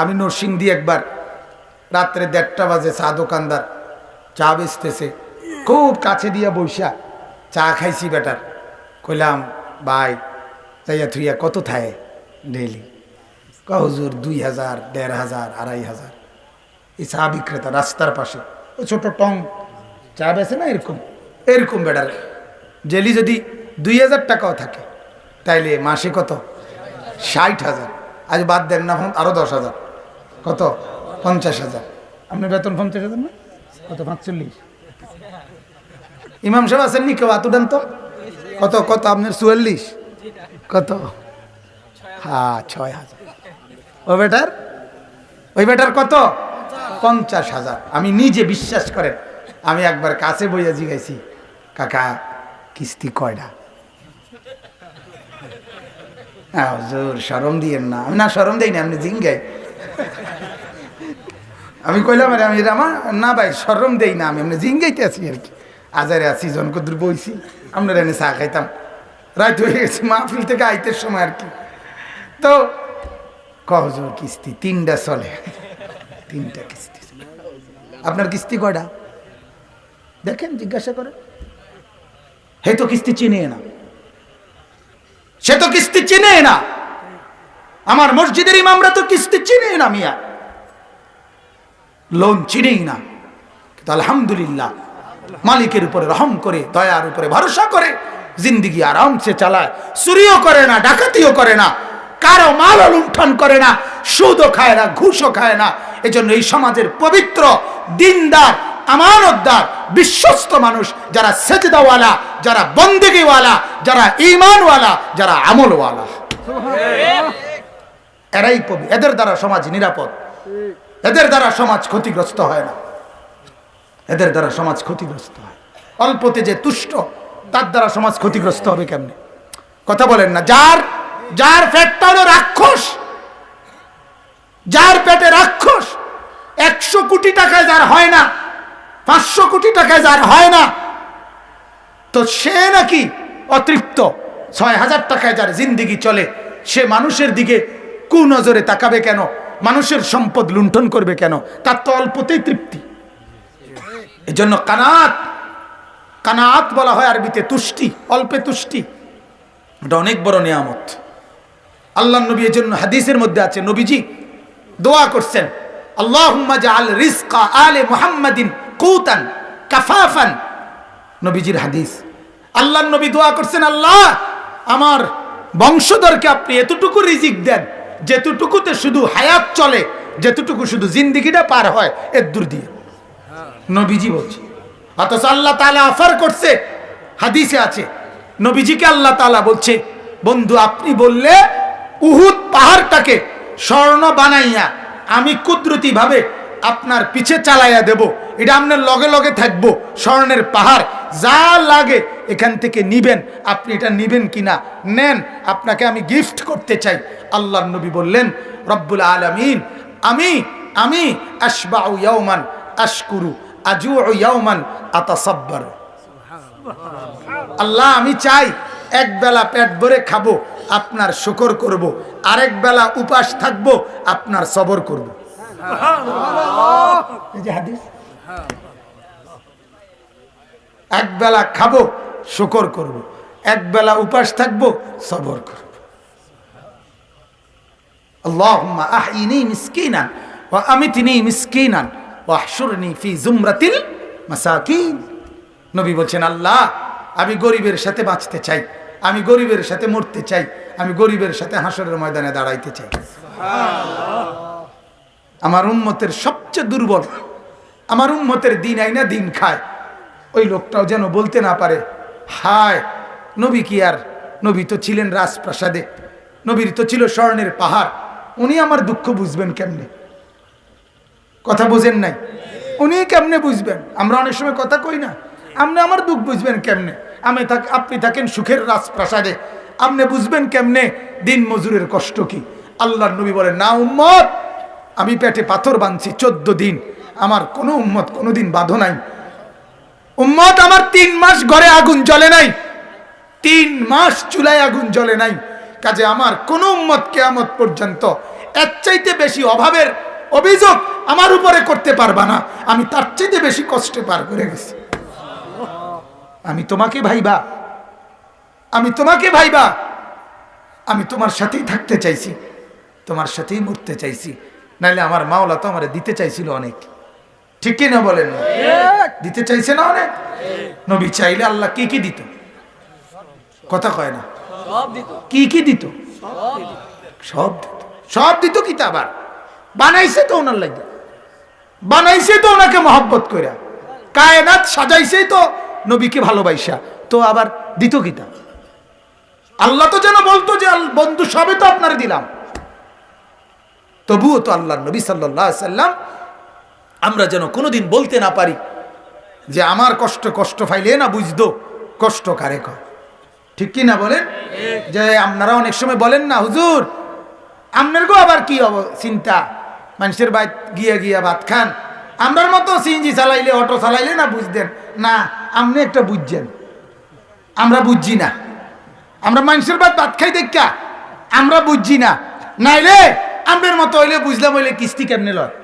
আমি নরসিংদী একবার রাত্রে দেড়টা বাজে চা দোকানদার, চা বেচতেছে। খুব কাছে দিয়া বৈশা চা খাইছি বেটার। কইলাম, ভাই, যাইয়া থুইয়া কত থায়? ডেইলি। কহুজুর দুই হাজার, দেড় হাজার, আড়াই হাজার। এই চা বিক্রেতা রাস্তার পাশে ও ছোট টং চা বেছে না এরকম? এরকম বেটার। ডেলি যদি দুই হাজার টাকাও থাকে, তাইলে মাসে কত? ষাট হাজার। আজ বাদ দেন না আরও দশ হাজার। কত? পঞ্চাশ হাজার। আপনার বেতন পঞ্চাশ হাজার না? কত? পাঁচচল্লিশ। ইমাম সাহেব আছেন নি কেউ আতুডান তো। কত? কত? আপনার চুয়াল্লিশ। কত? হ্যাঁ ছয় হাজার। ও বেটার? ওই বেটার কত? পঞ্চাশ হাজার। আমি নিজে বিশ্বাস করেন, আমি একবার কাছে বইয়া জিগাইছি, কাকা, কিস্তি কয়টা? হ্যাঁ হুজুর সরম দিয়েন না। আমি না সরম দিই না আপনি জিঙ্গাই। আমি কইলাম, আরে আমি আমার না ভাই, সরম দেই না আমি। আপনি জিঙ্গাইতে আছি আর কি। আজারে আছি জনকদ্র বইছি, আপনারা এনে চা খাইতাম। রাত হয়ে গেছে, মাহফিল থেকে আইতের সময় আর কি। তো কহজোর কিস্তি? তিনটা চলে। তিনটা কিস্তি আপনার কিস্তি কয়টা? দেখেন, জিজ্ঞাসা করে হে তো কিস্তি চিনে না। সে তো কিস্তি চিনে না। আমার মসজিদের ইমামরা তো কিস্তি চিনে না মিয়া। লোন চিনেই না। কিন্তু আলহামদুলিল্লাহ মালিকের উপরে রহম করে দয়ার উপরে ভরসা করে জিন্দিগি আরামসে চালায় চুরিও করে না ডাকাতিও করে না কারও মাল লুণ্ঠন করে না সুদও খায় না ঘুষও খায় না। এজন্য এই সমাজের পবিত্র দিনদার আমানতদার বিশ্বস্ত মানুষ যারা সেজদাওয়ালা যারা বন্দেগিওয়ালা যারা ইমানওয়ালা যারা আমলওয়ালা। এরাই পবি এদের দ্বারা সমাজ নিরাপদ। এদের দ্বারা সমাজ ক্ষতিগ্রস্ত হয় না। এদের দ্বারা সমাজ ক্ষতিগ্রস্ত হয়। অল্পতে যে তুষ্ট, তার দ্বারা সমাজ ক্ষতিগ্রস্ত হবে কেমনে? কথা বলেন না, যার যার পেটটা হলো রাক্ষস, যার পেটে রাক্ষস, একশো কোটি টাকায় যার হয় না, পাঁচশো কোটি টাকায় যার হয় না, তো সে নাকি অতৃপ্ত, ছয় হাজার টাকায় যার জিন্দিগি চলে, সে মানুষের দিকে কু নজরে তাকাবে কেন? মানুষের সম্পদ লুণ্ঠন করবে কেন? তার তো অল্পতেই তৃপ্তি। এজন্য কানাত কানাত বলা হয় আরবিতে তুষ্টি, অল্পে তুষ্টি। এটা অনেক বড় নিয়ামত। আল্লাহ নবী এর জন্য হাদিসের মধ্যে আছে, নবীজি দোয়া করছেন রিজকা আলে কুতান কাফাফান। নবীজির হাদিস। আল্লাহ দোয়া করছেন, আল্লাহ, আমার বংশধরকে আপনি এতটুকু রিজিক দেন যেতটুকুতে শুধু হায়াত চলে, যেতটুকু শুধু জিন্দিগিটা পার হয়, এর দূর দিয়ে। নবীজি বলছে, অথচ আল্লাহ তাআলা অফার করছে, হাদিসে আছে, নবীজিকে আল্লাহ তালা বলছে, বন্ধু, আপনি বললে উহুদ পাহাড়টাকে স্বর্ণ বানাইয়া আমি কুদরতি ভাবে আপনার পিছে চালাইয়া দেব। এটা আপনার লগে লগে থাকব, স্বর্ণের পাহাড়। যা লাগে এখান থেকে নিবেন। আপনি এটা নিবেন কিনা? নেন। আপনাকে আমি গিফট করতে চাই। আল্লাহর নবী বললেন রব্বুল আলামিন আমি আমি আশবাউ ইয়াউমান আশকুরু আজু ইয়াউমান আতাসাব্বার। আল্লাহ আমি চাই এক বেলা পেট ভরে খাব আপনার শুকর করব। আরেক বেলা উপাস থাকব আপনার সবর করব। এই যে হাদিস? একবেলা খাব, শুকর করব। একবেলা উপাস থাকব, সবর করব। আল্লাহম্মা আহিনী মিসকিনান ও আমি তিনি মিসকিনান ও ফি জুমরাতিল মাসাকিন। নবী বলছেন, আল্লাহ, আমি গরিবের সাথে বাঁচতে চাই, আমি গরিবের সাথে মরতে চাই, আমি গরিবের সাথে হাসরের ময়দানে দাঁড়াইতে চাই। আমার উন্মতের সবচেয়ে দুর্বল, আমার উন্মতের দিন আইনা দিন খায় ওই লোকটাও যেন বলতে না পারে, হায়, নবী কি আর? নবী তো ছিলেন রাজপ্রাসাদে, নবীর তো ছিল স্বর্ণের পাহাড়, উনি আমার দুঃখ বুঝবেন কেমনে? কথা বোঝেন নাই? উনি কেমনে বুঝবেন? আমরা অনেক সময় কথা কই না, আপনি আমার দুঃখ বুঝবেন কেমনে? আমি থাক, আপনি থাকেন সুখের রাজপ্রাসাদে, আপনি বুঝবেন কেমনে দিন মজুরের কষ্ট কি? আল্লাহর নবী বলেন, না উম্মত, আমি পেটে পাথর বাঁধছি, চোদ্দ দিন, আমার কোনো উম্মত কোনো দিন বাঁধো নাই। উম্মত, আমার তিন মাস ঘরে আগুন জ্বলে নাই। তিন মাস চুলায় আগুন জ্বলে নাই। কাজে আমার কোন উম্মত কেয়ামত পর্যন্ত এর চাইতে বেশি অভাবের অভিযোগ আমার উপরে করতে পারবা না। আমি তার চাইতে বেশি কষ্টে পার করে গেছি। আমি তোমাকে ভাইবা। আমি তোমাকে ভাইবা। আমি তোমার সাথেই থাকতে চাইছি। তোমার সাথেই মরতে চাইছি। নাইলে আমার মাওলা তো আমার দিতে চাইছিল অনেক। ঠিক কি না বলেন? দিতে চাইছে না অনেক? নবী চাইলে আল্লাহ কি কি দিত? কথা কয় না। কি কি দিত? সব দিত। সব দিত। কি আবার? বানাইছে তো ওনার লাগে বানাইছে তো ওনাকে মহব্বত কইরা। কায়নাত সাজাইছে তো নবীকে ভালোবাসা তো আবার দিত কি তা? আল্লাহ তো যেন বলতো যে বন্ধু সবে তো আপনার দিলাম। তবুও তো আল্লাহ নবী সাল্লাহ সাল্লাম আমরা যেন কোনোদিন বলতে না পারি যে আমার কষ্ট কষ্ট ফাইলে না বুঝতো, কষ্ট কারে কয়? ঠিক কি না বলেন? যে আপনারা অনেক সময় বলেন না, হুজুর, আপনার গো আবার কি চিন্তা? মানুষের বাইত গিয়ে গিয়া ভাত খান। আমরার মতো সিএনজি চালাইলে, অটো চালাইলে না বুঝতেন? না, আপনি একটা বুঝছেন। আমরা বুঝছি না। আমরা মানুষের বাদ ভাত খাই দেখা আমরা বুঝছি না। নাইলে, আপনার মতো হইলে বুঝলাম হইলে কিস্তি কেমনে লয়?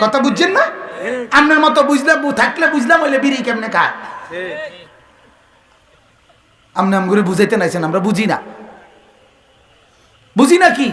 কথা বুঝছেন না? আপনার মতো বুঝলে বু- থাকলে বুঝলাম ওইলে বিড়ি কেমনে খায়? আপনি আমগুলো বুঝাইতে নাইছেন, আমরা বুঝি না। বুঝি না কি?